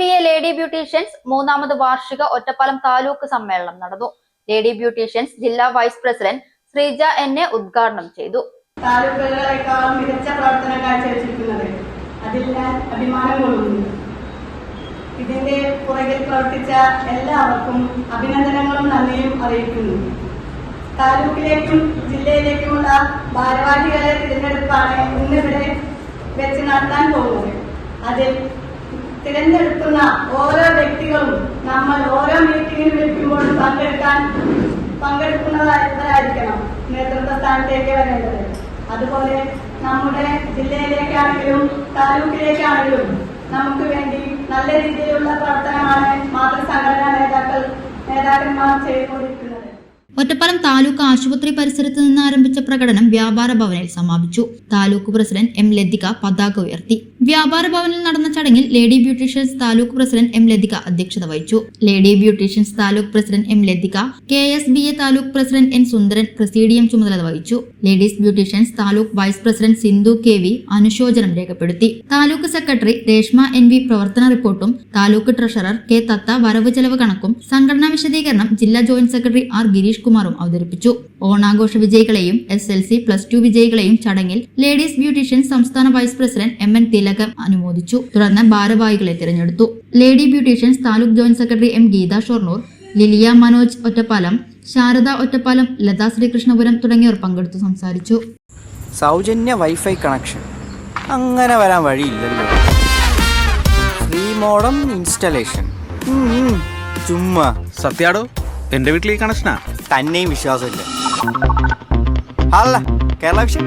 B A lady beauticians മൂന്നാമത് വാർഷിക ഒറ്റപ്പാലം താലൂക്ക് സമ്മേളനം നടന്നു. ലേഡി ബ്യൂട്ടീഷ്യൻസ് ജില്ലാ വൈസ് പ്രസിഡന്റ് ശ്രീജ എന്നെ ഉദ്ഘാടനം ചെയ്തു. മികച്ച പ്രവർത്തനം കാഴ്ചവെച്ചിരിക്കുന്നത് ഇതിന്റെ പുറകിൽ പ്രവർത്തിച്ച എല്ലാവർക്കും അഭിനന്ദനങ്ങളും നന്ദിയും അറിയിക്കുന്നു. താലൂക്കിലേക്കും ജില്ലയിലേക്കുമുള്ള ഭാരവാഹികളെ തിരഞ്ഞെടുപ്പാണ് ഇന്നിവിടെ വെച്ച് നടത്താൻ പോകുന്നത്. അതിൽ തിരഞ്ഞെടുക്കുന്ന ഓരോ വ്യക്തികളും നമ്മൾ ഓരോ മീറ്റിംഗിൽ വിളിക്കുമ്പോഴും പങ്കെടുക്കാൻ പങ്കെടുക്കുന്നതായിരിക്കണം നേതൃത്വ സ്ഥാനത്തേക്ക് വരേണ്ടത്. അതുപോലെ നമ്മുടെ ജില്ലയിലേക്കാണെങ്കിലും താലൂക്കിലേക്കാണെങ്കിലും നമുക്ക് വേണ്ടി നല്ല രീതിയിലുള്ള പ്രവർത്തനമാണ് മാതൃസംഘടനാ നേതാക്കൾ നേതാക്കന്മാർ ചെയ്തുകൊണ്ടിരിക്കുന്നത്. ഒറ്റപ്പാലം താലൂക്ക് ആശുപത്രി പരിസരത്ത് നിന്ന് ആരംഭിച്ച പ്രകടനം വ്യാപാര ഭവനിൽ സമാപിച്ചു. താലൂക്ക് പ്രസിഡന്റ് എം ലതിക പതാക ഉയർത്തി. വ്യാപാര ഭവനിൽ നടന്ന ചടങ്ങിൽ lady beauticians taluk president M Latika അധ്യക്ഷത വഹിച്ചു. Lady beauticians taluk president M Latika K S B A taluk president N Sundaran presidium ചുമതല വഹിച്ചു. Ladies beauticians taluk vice president Sindhu K V അനുശോചനം രേഖപ്പെടുത്തി. Taluk secretary Reshma N V പ്രവർത്തന റിപ്പോർട്ടും taluk treasurer K തത്ത വരവ് ചെലവ് കണക്കും സംഘടനാ വിശദീകരണം ജില്ലാ ജോയിന്റ് സെക്രട്ടറി ആർ ഗിരീഷ് കുമാറും അവതരിപ്പിച്ചു. ഓണാഘോഷ വിജയികളെയും S L C plus two വിജയികളെയും ചടങ്ങിൽ ലേഡീസ് ബ്യൂട്ടീഷ്യൻ സംസ്ഥാന vice president M N Thilakam അനുമോദിച്ചു. തുടർന്ന് ഭാരവാഹികളെ തിരഞ്ഞെടുത്തു. Lady beauticians taluk joint secretary M Geetha Shoranur Lilia Manoj Ottapalam Sarada Ottapalam Latha Sreekrishnapuram തുടങ്ങിയവർ പങ്കെടുത്തു സംസാരിച്ചു. സൗജന്യ വൈഫൈ കണക്ഷൻ. അങ്ങനെ വരാൻ വഴിയില്ലല്ലോ. Free modem installation. ചുമ്മാ. സത്യാടോ എന്റെ വീട്ടിൽ ഈ കണക്ഷനാ? തന്നെയും വിശ്വാസമില്ല. അല്ല കേരള വിഷൻ.